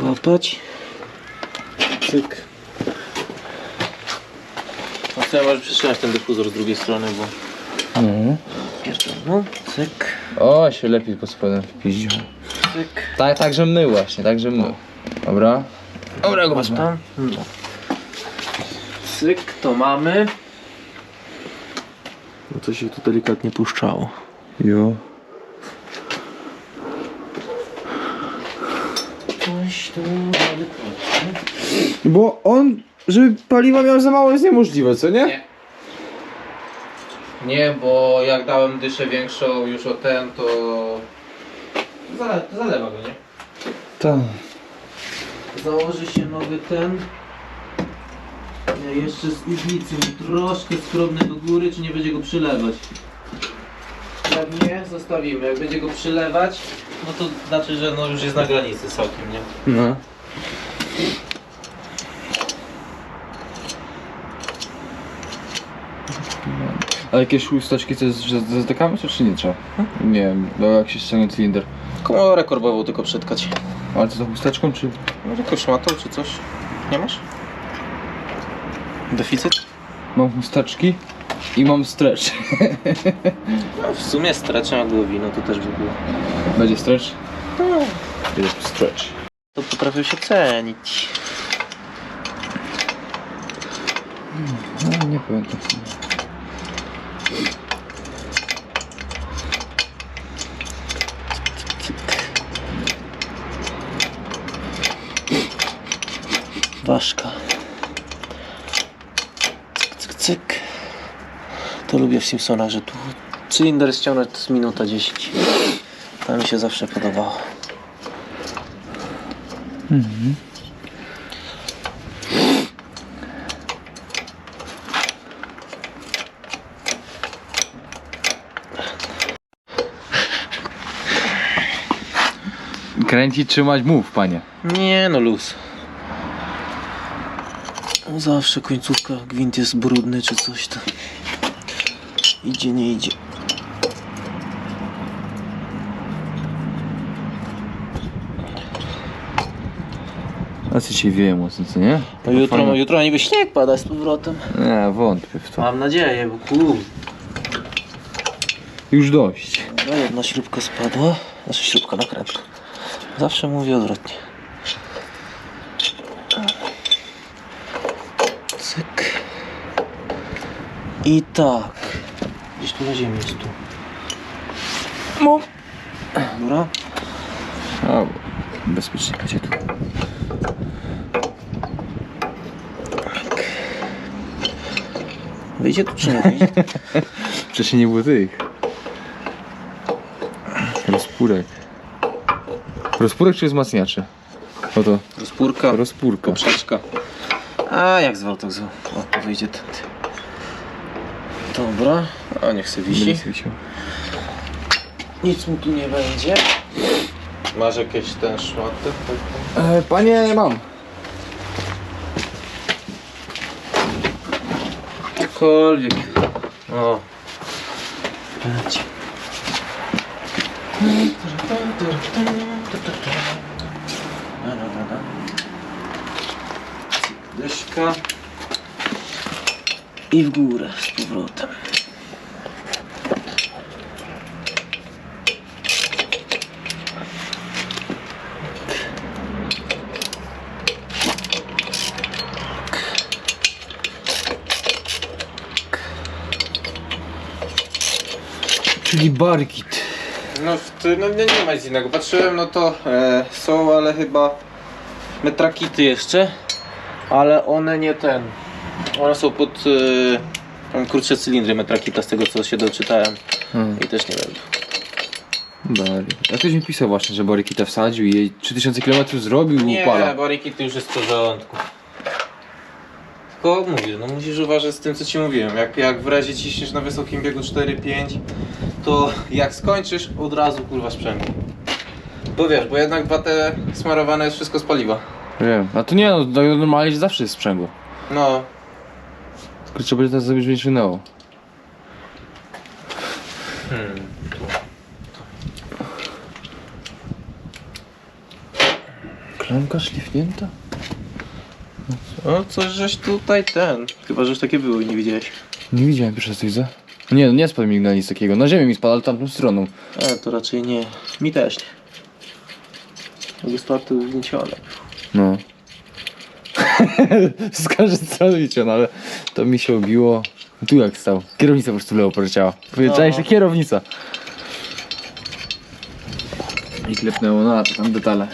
przyłapać. Cyk. A co ja może przytrzymać ten dyfuzor z drugiej strony, bo Mhm. pierdolą. Cyk, O, się lepiej pod spodem wpiździł. cyk. Tak, tak, że mył właśnie, tak, że mył. Dobra. Dobra, go wezmę. No. Cyk, to mamy. No to się tu delikatnie puszczało. Jo. Tu. Bo on, żeby paliwa miał za mało jest niemożliwe, co nie? Nie. Nie, bo jak dałem dyszę większą już o ten, to zale, zalewa go, nie? Tak. Założy się nowy ten. Ja jeszcze z iglicy troszkę skrobny do góry, czy nie będzie go przylewać. Jak nie, zostawimy. Jak będzie go przylewać, no to znaczy, że no już jest na granicy całkiem, nie? No. A jakieś chusteczki to jest, to czy nie trzeba? Nie wiem, bo jak się ściągnie cylinder. Komorę korbową tylko przetkać. Ale co to chusteczką czy... Może jakąś szmatą czy coś? Nie masz? Deficyt? Mam chusteczki i mam stretch. No, w sumie stracę głowi, no to też by było. Będzie stretch? Jest stretch. To potrafię się cenić. No nie pamiętam. Ważka. Cyk, cyk, cyk. To lubię w Simpsonach, że tu cylinder ściągnąć to jest minuta 10. To mi się zawsze podobało. Kręcić, trzymać, mów panie. Nie no luz. Zawsze końcówka, gwint jest brudny czy coś tam. Idzie, nie idzie. A co się wieje mocno, co nie? No jutro, no, jutro niby śnieg pada z powrotem. Nie, wątpię w to. Mam nadzieję, bo kur... Już dość. Dobra, jedna śrubka spadła. Znaczy śrubka nakrętka. Zawsze mówię odwrotnie. Cyk. I tak. Gdzieś tu na ziemi jest tu. No. Dobra. A, bezpiecznie będzie tu. Wyjdzie tu czy nie wyjdzie? Wcześniej nie było tych. Rozpórek. Rozpórek czy wzmacniacze? No to Rozpórka. rozpórka. Poprzeczka. A jak zwał, tak zwał. O, to wyjdzie tędy. Dobra. A niech se wisi. Nic mu tu nie będzie. Masz jakieś ten szmaty? E, panie, mam. Cokolwiek. O. Dyszka. I w górę z powrotem. Czyli barkit. No, w ty, no nie, nie ma nic innego. Patrzyłem, no to e, są, ale chyba metrakity jeszcze, ale one nie ten. One są pod tam krótsze cylindry metrakita z tego co się doczytałem Hmm. i też nie będą. Barkit. A ktoś mi pisał właśnie, że barkita wsadził i jej 3000 km zrobił i Nie, upala. barikity już jest w porządku. Tylko mówię, no musisz uważać z tym co ci mówiłem. Jak, jak w razie ciśniesz na wysokim biegu 4-5, to jak skończysz, od razu kurwa sprzęgło. Bo wiesz, bo jednak 2T smarowane jest wszystko z paliwa. Wiem. A to nie no, to normalnie zawsze jest sprzęgło. No, Trzeba będzie teraz zrobić, nie szwynęło. Hmm. Klamka szlifnięta? No coś żeś tutaj ten. Chyba, że już takie były i nie widziałeś. Nie widziałem pierwszy raz widzę. Nie, no nie spadł mi na nic takiego. Na ziemię mi spadł, ale tamtą stroną. E, to raczej nie. Mi też nie. Jakby spadł to wgniecione. No. Z każdej strony no ale to mi się obiło. Tu jak stał. Kierownica po prostu lewo poleciała. Powiedziałeś, że kierownica. I klepnęło na to tam detale.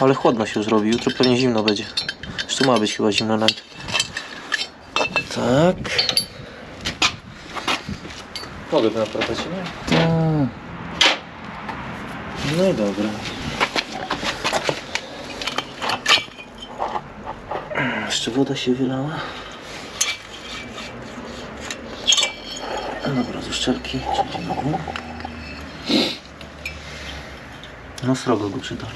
Ale chłodno się już robi, jutro pewnie zimno będzie. Tu ma być chyba zimno nawet. Tak. Mogę to naprawiać, nie? Tak. No i dobra. Jeszcze woda się wylała. Dobra, z uszczelki. No srogo go przydali.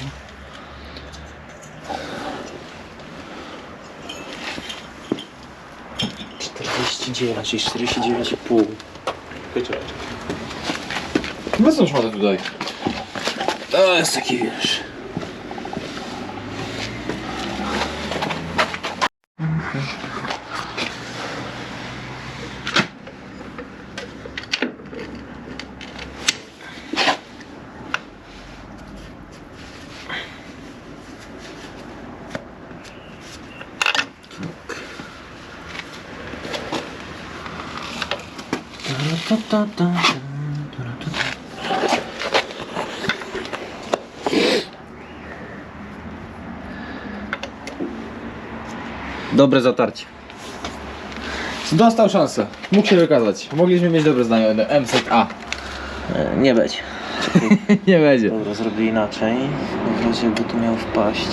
Czterdzieści dziewięć, czyli czterdzieści dziewięć i pół. Bez tą szmatę tutaj. To jest taki wiesz. Dobre zatarcie. Dostał szansę. Mógł się wykazać. Mogliśmy mieć dobre zdanie o MZA. E, Nie będzie. Nie będzie. Dobra, zrobię inaczej. W razie jakby tu miał wpaść.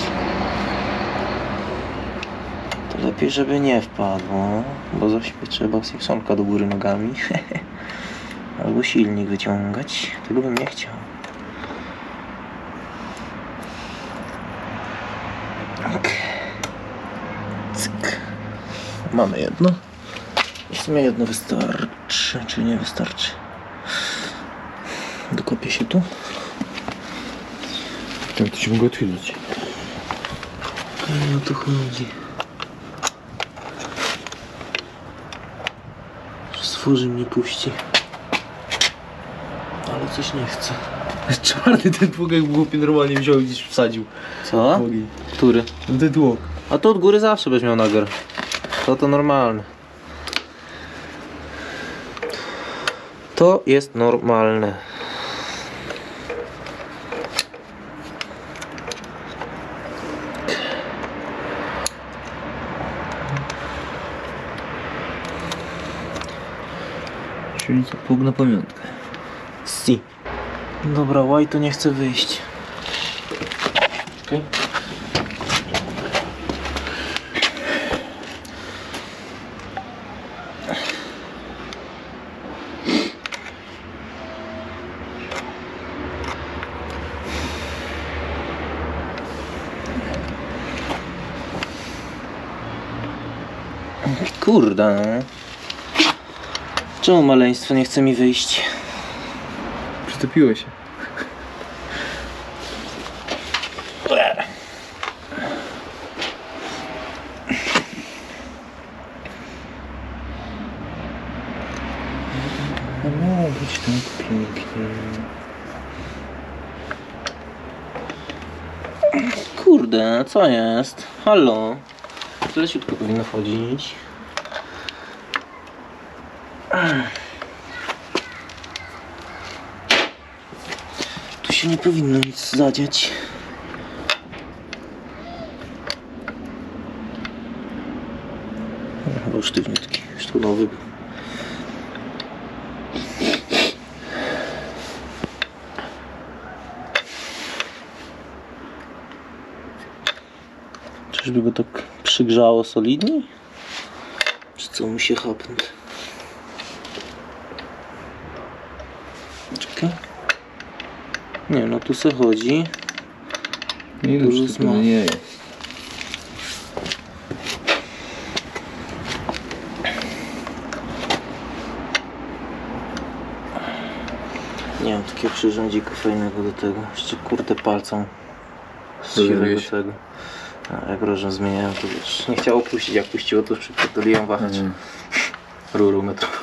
To lepiej, żeby nie wpadło, bo zaśpie trzeba Simpsonka do góry nogami. Albo silnik wyciągać. Tego bym nie chciał. Tak. Cyk. Mamy jedno. W sumie jedno wystarczy, czy nie wystarczy? Dokopię się tu. Tak, to się mogło odchylać. No to chodzi. Stworzy mnie puści. Coś nie chce. Czwarty ten jak głupi normalnie wziął i gdzieś wsadził. Co? Tłogi. Który? No ten tłok. A to od góry zawsze będziesz miał nagar. To to normalne. To jest normalne. Czyli co, pług na pamiątkę. Si. Dobra, łaj to nie chce wyjść. Okej. Kurde. no. Czemu maleństwo nie chce mi wyjść? Przytopiło się. Być tak pięknie. Kurde, co jest? Halo? To leciutko powinno chodzić. Tu się nie powinno nic zadziać. Chyba sztywniutki, już tu nowy był. Czyżby go tak przygrzało solidniej? Czy co mu się chapnąć? Czekaj. Nie, no tu se chodzi. Nie Dużo już smaku. nie jest. Nie wiem, takiego przyrządzika fajnego do tego. Jeszcze kurde palcą z siwego zrobiłeś? tego. A jak rożę zmieniałem, to wiesz, nie chciało puścić, jak puściło to przypierdoliłem wahacz Mhm. ruru metrową.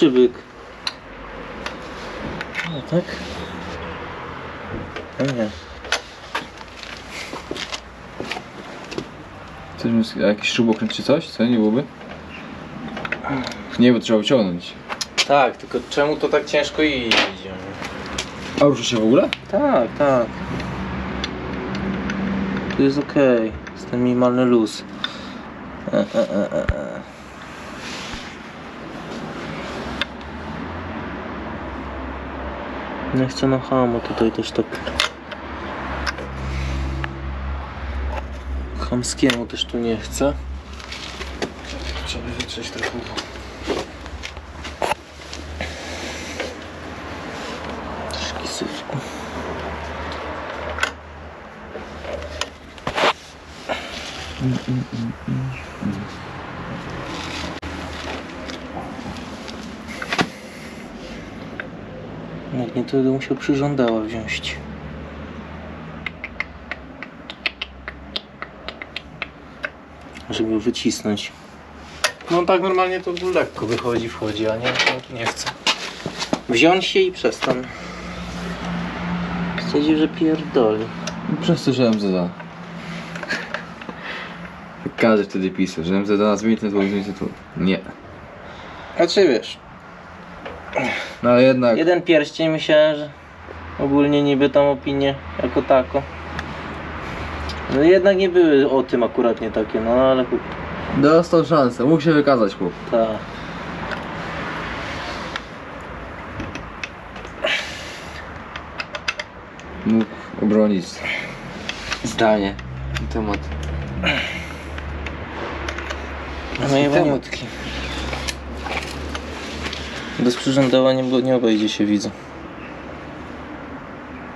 Skurczybyk. No tak? Nie. Chcesz mi sk- jakiś śrubokręt czy coś? Co? Nie byłoby? Nie, bo trzeba wyciągnąć. Tak, tylko czemu to tak ciężko idzie? A rusza się w ogóle? Tak, tak. Tu jest ok. Jest ten minimalny luz. E, e, e, e, e. Nie chcę na hamo tutaj też tak. Chamskiemu też tu nie chcę. Trzeba wytrzeć trochę. Troszkę syfku. Jak nie, to będę musiał przyrządała wziąć. Żeby go wycisnąć. No tak normalnie to lekko wychodzi, wchodzi, a nie, to nie chcę. Wziąć się i przestań. Stwierdził, że pierdoli. Przez to, że MZA. Każdy wtedy pisał, że MZA nas zmieni ten tytuł, zmieni tytuł. Nie. A czy wiesz, No jednak... jeden pierścień myślałem, że ogólnie niby tam opinie jako tako. No jednak nie były o tym akurat nie takie, no ale Dostał szansę, mógł się wykazać chłop. tak. Mógł obronić zdanie na temat. Moje waniutki. Bez przyrządowa nie, nie obejdzie się widzę.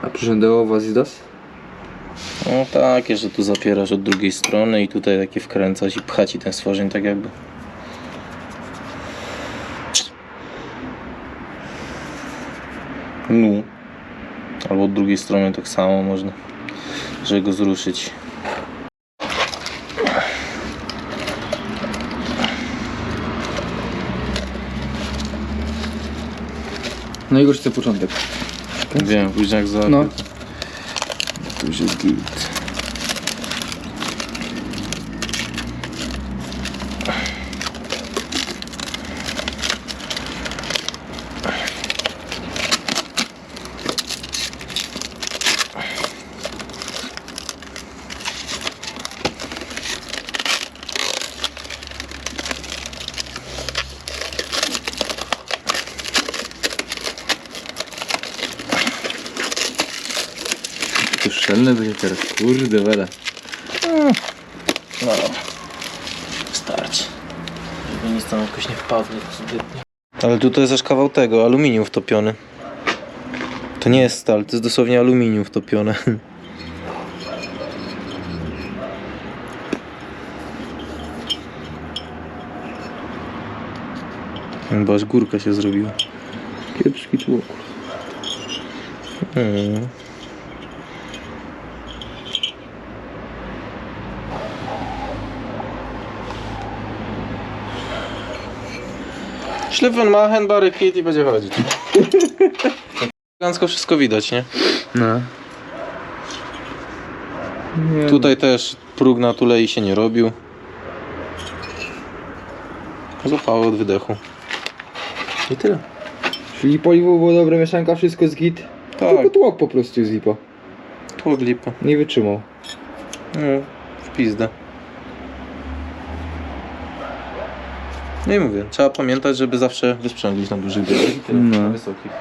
A przyrządało was DOS? No takie, że tu zapierasz od drugiej strony i tutaj takie wkręcać i pchać i ten stworzeń tak jakby. No. Albo od drugiej strony tak samo można, żeby go zruszyć. No i gorzcy początek. Wiem, później jak za... No. To już jest git. To szczelne będzie teraz, kurde wele. No Starczy. Żeby nic tam jakoś nie wpadło zbytnio. Ale tutaj jest aż kawał tego, aluminium wtopiony. To nie jest stal, to jest dosłownie aluminium wtopione. Bo aż górka się zrobiła. Kiepski tłuk. Hmm. Schliffen machen, barykit i będzie chodzić. Elegancko wszystko widać, nie? No. Nie. Tutaj też próg na tulei się nie robił. Złapało od wydechu. I tyle. Czyli paliwo było dobre, mieszanka, wszystko z git. Tak, Tylko tłok po prostu jest lipo. tłok lipa. Nie wytrzymał. No, w pizdę. No i mówię, trzeba pamiętać, żeby zawsze wysprzęglić na dużych biegach. No. Wysokich.